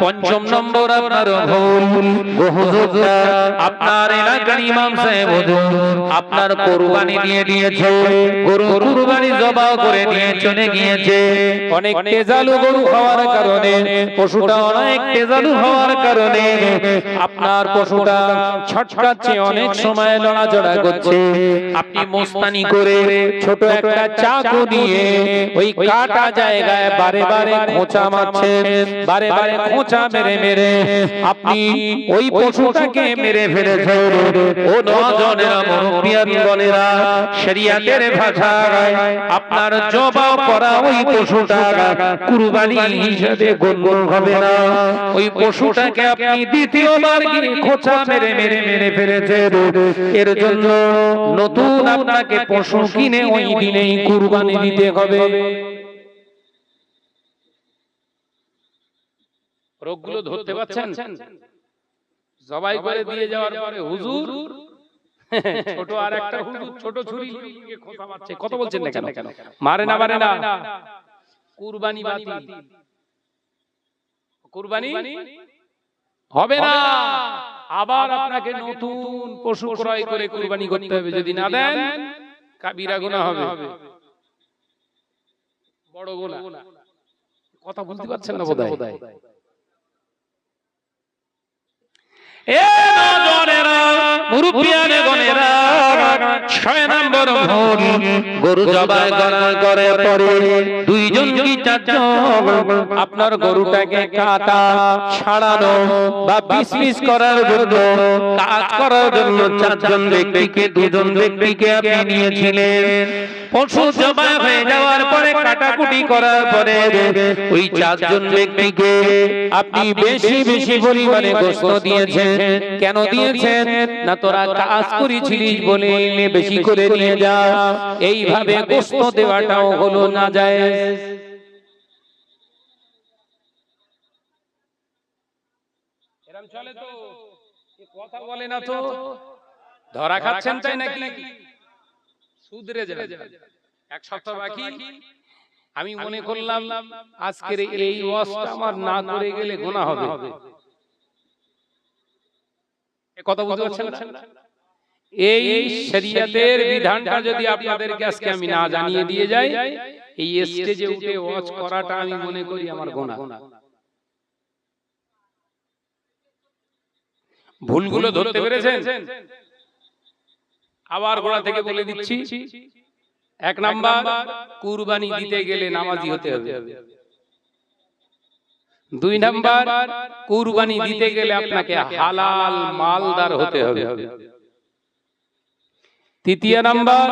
পঞ্চম নম্বর আপনার আপনার এলাকার ইমাম সাহেব আপনার কুরবানি গরু কুরবানি জবাই করে নিয়ে চলে গিয়েছে। অনেক তেজালু গরু হওয়ার কারণে, পশুটা অনেক তেজালু হওয়ার কারণে আপনার পশুটা ছটকাচ্ছে, অনেক সময় করছে। আপনি মোস্তানি করে ছোট একটা চাকু দিয়ে ওই কাটা জায়গায় বারে বারে খোঁচা আপনার জবাব করা ওই পশুটা কুরবানি হিসেবে গণ্য হবে না। ওই পশুটাকে আপনি দ্বিতীয়বার খোঁচা মেরে মেরে মেরে ফেলেছেন। এর জন্য নতুন আপনাকে পশু কিনে ওই দিনেই কুরবানি দিতে হবে। রোগগুলো ধরতে পারছেন জবাই করে দিয়ে যাওয়ার পরে হুজুর ছোট আর একটা হুজুর ছোট ছুরি খোঁচা মারছে কত বলছেন না কেন? মারে না মারে না। কুরবানি বাতিল। কুরবানি হবে না। আবার আপনাকে নতুন পশু ক্রয় করে কুরবানি করতে হবে। যদি না দেন কাবিরা গুনাহ হবে। বড় গুনাহ কথা বুঝতে পারছেন না বোধহয়? এ নজনেরা মুরব্বিয়ানে গনেরা ছয় নম্বর ভুল গরু জবাই করার করে পরে দুইজন কি চারজন? আপনার গরুটাকে কাটা ছাড়ানো বা পিস করার জন্য কাজ করার জন্য চারজন ব্যক্তিকে দুজন ব্যক্তিকে আপনি নিয়েছিলেন। পশু জবাই হয়ে যাওয়ার পরে কাটাকুটি করার পরে ওই চারজন ব্যক্তিকে আপনি বেশি বেশি পরিমাণে গোস্ত দিয়েছেন। কেন দিয়েছেন? না তোরা কাজ করেছিলিস বলে বেশি করে নিয়ে যা। এইভাবে গোস্ত দেওয়াটাও হলো না যায় ধরা খাচ্ছেন তাই নাকি? সুদরে যাবে এক সপ্তাহ বাকি। আমি মনে করলাম আজকের এই ওয়াজটা আমার না করে গেলে গোনা হবে। এ কথা বুঝতে পারছেন না? এই শরিয়াতের বিধানটা যদি আপনাদেরকে আজকে আমি না জানিয়ে দিয়ে যাই এই স্টেজে উঠে ওয়াজ করাটা আমি মনে করি আমার গোনা ভুলগুলো ধরতে পেরেছেন? আবার গোড়া থেকে বলে দিচ্ছি এক নাম্বার কুরবানি দিতে গেলে নামাজি হতে হবে। দুই নাম্বার কুরবানি দিতে গেলে আপনাকে হালাল মালদার হতে হবে। তৃতীয় নাম্বার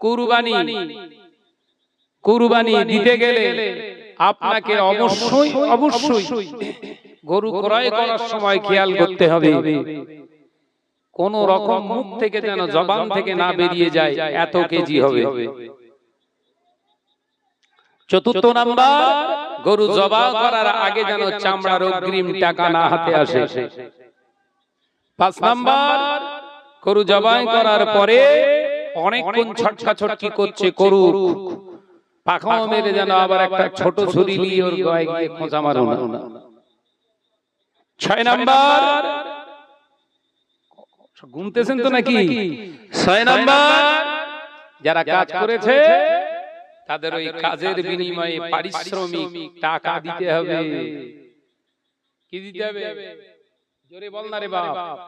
কুরবানি। কুরবানি। দিতে গেলে আপনাকে অবশ্যই অবশ্যই গরু ক্রয় করার সময় খেয়াল করতে হবে। কোন রকম মুখ থেকে যেন জবান থেকে না বেরিয়ে যায় এত কেজি হবে। চতুর্থ নাম্বার গরু জবা করার আগে যেন চামড়ার অগ্রিম টাকা না হাতে আসে। পাঁচ নাম্বার গরু জবাই করার পরে অনেকক্ষণ ছটকা ছটকি করছে গরু পাখাও মেরে যেন আবার একটা ছোট ছুরি নিয়ে ওর গায়ে গিয়ে খোঁচা মারো না। ছয় নাম্বার গুনতেছেন তো নাকি? ছয় নাম্বার। যারা কাজ করেছে তাদের ওই কাজের বিনিময়ে পারিশ্রমিক টাকা দিতে হবে। কি দিতে হবে? জোরে বল না রে বাপ।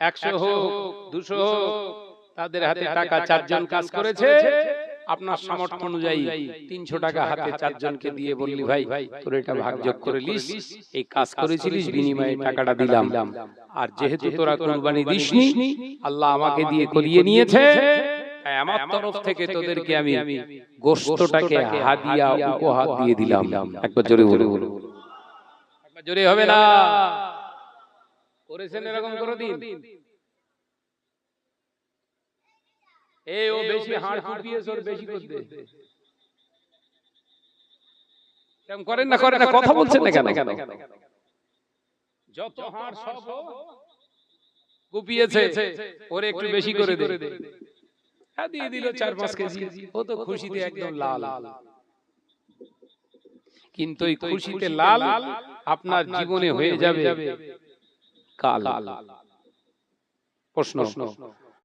একশো হোক দুশো হোক তাদের হাতে টাকা চারজন কাজ করেছে। আপনার সামর্থ্য অনুযায়ী তিনশো টাকা হাতে চারজনকে দিয়ে বললি ভাই ভাই তোর এটা ভাগ যোগ করে লিস এই কাজ করেছিলিস বিনিময়ে টাকাটা দিলাম। আর যেহেতু তোরা কোরবানি দিসনি আল্লাহ আমাকে দিয়ে করিয়ে নিয়েছে। আমার তরফ থেকে তোদেরকে আমি গোস্তটাকে হাদিয়া উপহার দিয়ে দিলাম। একবার জোরে বলে বলো জোরে হবে না? করেছেন এরকম করে দিন? এ ও বেশি হাড় কুপিয়েছে ওর বেশি করতে। করেন না করেন না কথা বলছেন না কেন? কেন? যত হাড় সব কুপিয়েছে ওরে একটু বেশি করে দে। হ্যাঁ দিয়ে দিল চার পাঁচ কেজি। ও তো খুশিতে একদম লাল। কিন্তু ওই খুশিতে লাল আপনার জীবনে হয়ে যাবে কাল। প্রশ্ন।